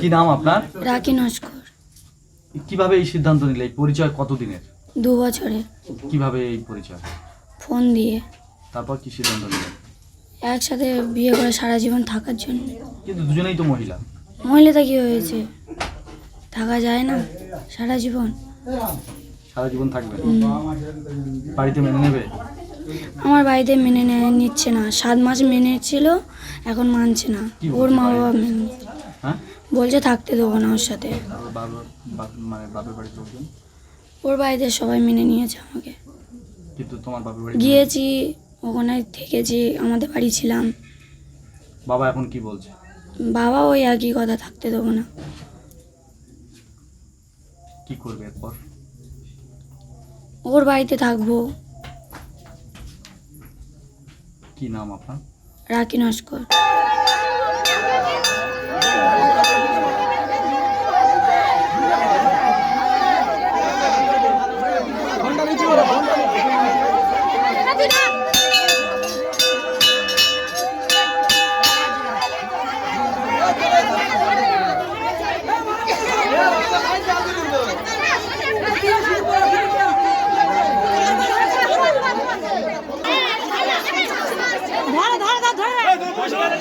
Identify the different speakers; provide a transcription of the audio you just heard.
Speaker 1: কি নাম আপনার?
Speaker 2: রাখি নস্কর
Speaker 1: কীভাবে এই সিদ্ধান্ত নিলে? এই পরিচয় কতদিনের?
Speaker 2: দু বছরে
Speaker 1: কীভাবে এই পরিচয়?
Speaker 2: ফোন দিয়ে।
Speaker 1: তারপর কি সিদ্ধান্ত নিলেন
Speaker 2: একসাথে বিয়ে করে সারা জীবন থাকার জন্য।
Speaker 1: কিন্তু দুজনেই তো মহিলা।
Speaker 2: মহিলাটা কি হয়েছে? থাকা যায় না সারা জীবন।
Speaker 1: সারা জীবন থাকবে? বাড়িতে মেনে নেবে?
Speaker 2: আমার বাড়িতে মেনে নিচ্ছে না। সাত মাস মেনে ছিল এখন মানছে না। ওর মা বাবা মেনে বলছে থাকতে দেবো না ওর সাথে।
Speaker 1: মানে
Speaker 2: ওর বাড়িতে সবাই মেনে নিয়েছে আমাকে।
Speaker 1: কিন্তু তোমার বাপের বাড়ি
Speaker 2: গিয়েছি ওখানে থেকেছি আমাদের বাড়ি ছিলাম।
Speaker 1: বাবা এখন কি বলছে?
Speaker 2: বাবা ওই একই কথা থাকতে দেবো না।
Speaker 1: কি করবে এরপর?
Speaker 2: ওর বাড়িতে থাকব।
Speaker 1: কি নাম আপনার?
Speaker 2: রাখি নস্কর।